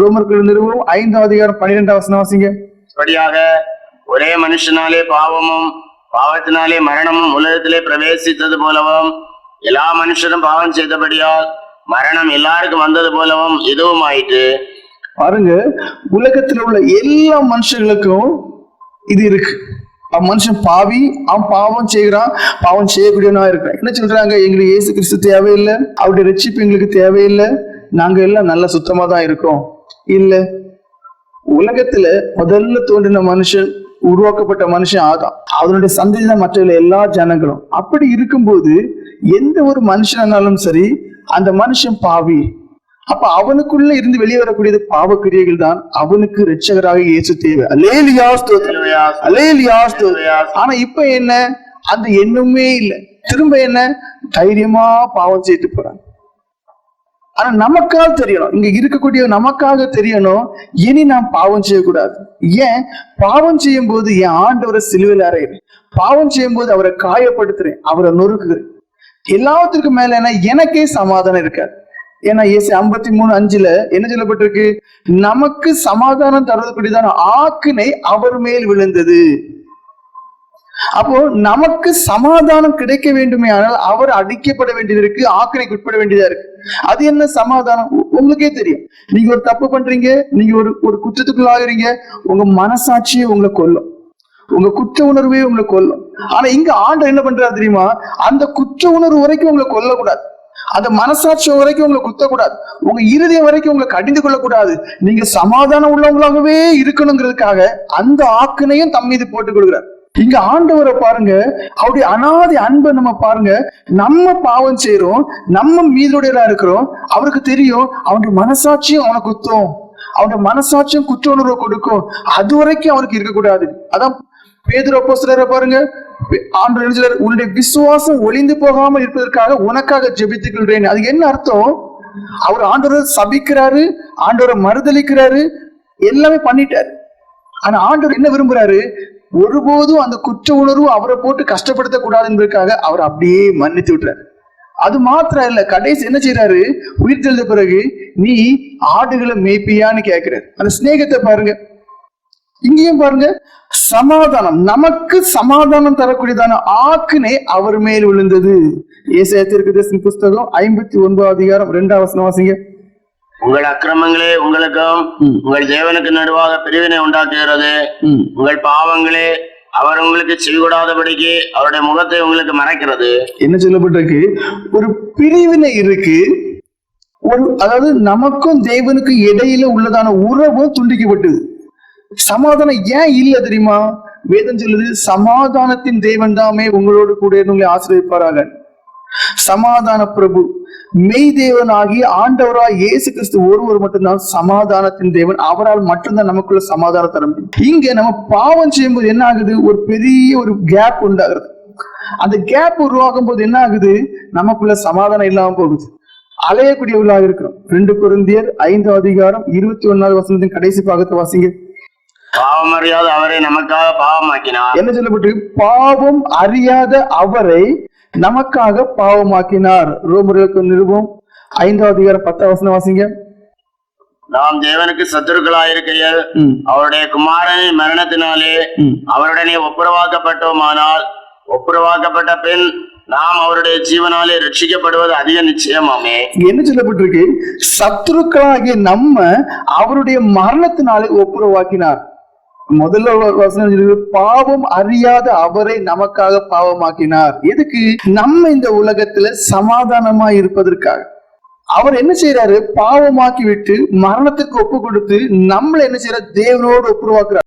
ரோமர்கள் நிறுவனம் ஐந்தாம் அதிகாரம் பன்னிரெண்டாம் வசனம் வாசிங்க. இப்படியாக ஒரே மனுஷனாலே பாவமும் பாவத்தினாலே மரணமும் உலகத்திலே பிரவேசித்தது போலவும் எல்லா மனுஷரும் பாவம் செய்தபடியால் மரணம் எல்லாருக்கும் வந்தது போலவும் இதுவும் ஆயிற்று பாருங்க உலகத்துல உள்ள எல்லா மனுஷங்களுக்கும் இது இருக்கு. அவன் மனுஷன் பாவி அவன் பாவம் செய்கிறான் பாவம் செய்யக்கூடியவனா இருக்கிறான். என்ன சொல்றாங்க? எங்களுக்கு இயேசு கிறிஸ்து தேவையில்லை. அவருடைய ரட்சிப்பு எங்களுக்கு தேவையில்லை. நாங்க எல்லாம் நல்ல சுத்தமா தான் இருக்கோம். இல்ல. உலகத்துல முதல்ல தோன்றின மனுஷன் உருவாக்கப்பட்ட மனுஷன் ஆதான் அதனுடைய சந்ததி தான் மற்ற எல்லா ஜனங்களும். அப்படி இருக்கும்போது எந்த ஒரு மனுஷனாலும் சரி அந்த மனுஷன் பாவி. அப்ப அவனுக்குள்ள இருந்து வெளியே வரக்கூடியது பாவக்கிரியைகள் தான். அவனுக்கு ரட்சகராக இயேசு தேவை அலேலியா ஸ்தோத்திரம். ஆனா இப்ப என்ன? அந்த எண்ணமே இல்லை. திரும்ப என்ன? தைரியமா பாவம் செய்துட்டு போறாங்க. ஆனா நமக்காக தெரியணும். இங்க இருக்கக்கூடிய நமக்காக தெரியணும். இனி நாம் பாவம் செய்யக்கூடாது. ஏன்? பாவம் செய்யும் போது என் ஆண்டவரை சிலுவையில் அறையிறேன் பாவம் செய்யும் போது அவரை காயப்படுத்துறேன். அவரை நொறுக்குகிறேன். எல்லாத்துக்கும் மேல என்ன? எனக்கே சமாதானம் இருக்காது. ஏன்னா ஏசி ஐம்பத்தி மூணு அஞ்சுல என்ன சொல்லப்பட்டிருக்கு? நமக்கு சமாதானம் தரதுக்கூடியதான ஆக்கினை அவர் மேல் விழுந்தது. அப்போ நமக்கு சமாதானம் கிடைக்க வேண்டுமே ஆனால் அவர் அடிக்கப்பட வேண்டியது இருக்கு உட்பட வேண்டியதா இருக்கு. அது என்ன சமாதானம்? உங்களுக்கே தெரியும். நீங்க ஒரு தப்பு பண்றீங்க நீங்க ஒரு ஒரு குற்றத்துக்குள்ளாகிறீங்க உங்க மனசாட்சியை உங்களை கொல்லும். உங்க குற்ற உணர்வே உங்களை கொல்லும். ஆனா இங்க ஆண்டு என்ன பண்றாரு தெரியுமா? அந்த குற்ற உணர்வு வரைக்கும் உங்களை கொல்லக்கூடாது. அந்த மனசாட்சி வரைக்கும் உங்களை குத்தக்கூடாது. உங்க இருதயம் வரைக்கும் உங்களை கடிந்து கொள்ளக்கூடாது. நீங்க சமாதானம் உள்ளவங்களாகவே இருக்கணுங்கிறதுக்காக அந்த ஆக்கினையும் தம் மீது போட்டு கொடுக்குறாரு இங்க ஆண்டவரை பாருங்க. அவருடைய அனாதி அன்பை நம்ம பாருங்க. நம்ம பாவம் செய்யறோம் நம்ம மீதுடையதா இருக்கிறோம். அவருக்கு தெரியும் அவனுடைய மனசாட்சியும் அவனை குத்தும். அவனுடைய மனசாட்சியும் குற்ற உணர்வை கொடுக்கும். அது வரைக்கும் அவருக்கு இருக்கக்கூடாது. அதான் பேதுரு அப்போஸ்தலரை பாருங்க. ஆண்டு உன்னுடைய விசுவாசம் ஒளிந்து போகாமல் இருப்பதற்காக உனக்காக ஜெபித்துக்கிறேன் அது என்ன அர்த்தம்? அவர் ஆண்டவரை சபிக்கிறாரு ஆண்டவரை மறுதளிக்கிறாரு எல்லாமே பண்ணிட்டாரு. ஆனா ஆண்டவர் என்ன விரும்புறாரு? ஒருபோதும் அந்த குற்ற உணர்வு அவரை போட்டு கஷ்டப்படுத்த கூடாது என்பதற்காக அவர் அப்படியே மன்னித்து விட்டுறாரு அது மாத்திரம் இல்ல கடைசி என்ன செய்யறாரு உயிர் தெழுந்த பிறகு நீ ஆடுகளை மேய்ப்பியான்னு கேட்கிறாரு. அந்த சிநேகத்தை பாருங்க. இங்கேயும் பாருங்க. சமாதானம் நமக்கு சமாதானம் தரக்கூடியதான ஆக்குனே அவர் மேல் விழுந்தது. ஏசாயத்திற்கு புஸ்தகம் ஐம்பத்தி ஒன்பது அதிகாரம் ரெண்டாவது வசனம் வாசிங்க. உங்கள் அக்கிரமங்களே உங்களுக்கும். உங்கள் தேவனுக்கு நடுவாக பிரிவினை உண்டாக்குகிறது. உங்கள் பாவங்களே அவர் உங்களுக்கு செய்கூடாதபடிக்கு அவருடைய முகத்தை உங்களுக்கு மறைக்கிறது. என்ன சொல்லப்பட்டிருக்கு? ஒரு பிரிவினை இருக்கு. ஒரு அதாவது நமக்கும் தேவனுக்கும் இடையில உள்ளதான உறவும் துண்டிக்கப்பட்டது சமாதானம் ஏன் இல்ல தெரியுமா? வேதம் சொல்லுது சமாதானத்தின் தேவன் தாமே உங்களோடு கூட இருந்து உங்களை ஆசிரியப்பாராக சமாதான பிரபு. மெய் தேவனாகி ஆண்டவராய் இயேசு கிறிஸ்து ஒருவர் மட்டும்தான் சமாதானத்தின் தேவன். அவரால் மட்டும்தான் நமக்குள்ள சமாதானம் தர முடியும் இங்க நம்ம பாவம் செய்யும்போது என்ன ஆகுது? ஒரு பெரிய ஒரு கேப் உண்டாகிறது. அந்த கேப் உருவாகும் போது என்ன ஆகுது? நமக்குள்ள சமாதானம் இல்லாம போகுது. அலையக்கூடியவர்களாக இருக்கிறோம். ரெண்டு குருந்தியர் ஐந்தாம் அதிகாரம் இருபத்தி ஒன்னாவது வசனத்தின் கடைசி பாகத்தை வாசிங்க. பாவம் அறியாத அவரை நமக்காக பாவமாக்கினார். என்ன சொல்லப்பட்டிருக்கு? பாவம் அறியாத அவரை நமக்காக பாவமாக்கினார். ரோமருக்கு நிருபம். ஐந்தாவது அதிகாரம் பத்தாம் வசனம் வாசிங்க. நாம் தேவனுக்கு சத்துருக்களாயிருக்கையில் அவருடைய குமாரனின் மரணத்தினாலே. அவருடனே ஒப்புரவாக்கப்பட்டோமானால் ஒப்புரவாக்கப்பட்ட பின் நாம் அவருடைய ஜீவனாலே ரட்சிக்கப்படுவது அதிக நிச்சயமாமே. என்ன சொல்லப்பட்டிருக்கு? சத்துருக்களாகிய நம்ம அவருடைய மரணத்தினாலே ஒப்புரவாக்கினார். முதல்ல வசனம் பாவம் அறியாத அவரை நமக்காக பாவமாக்கினார். எதுக்கு? நம்ம இந்த உலகத்துல சமாதானமா இருப்பதற்காக. அவர் என்ன செய்யறாரு பாவமாக்கி விட்டு மரணத்துக்கு ஒப்பு கொடுத்து நம்மள என்ன செய்யறாரு தேவனோடு ஒப்புருவாக்குறாரு.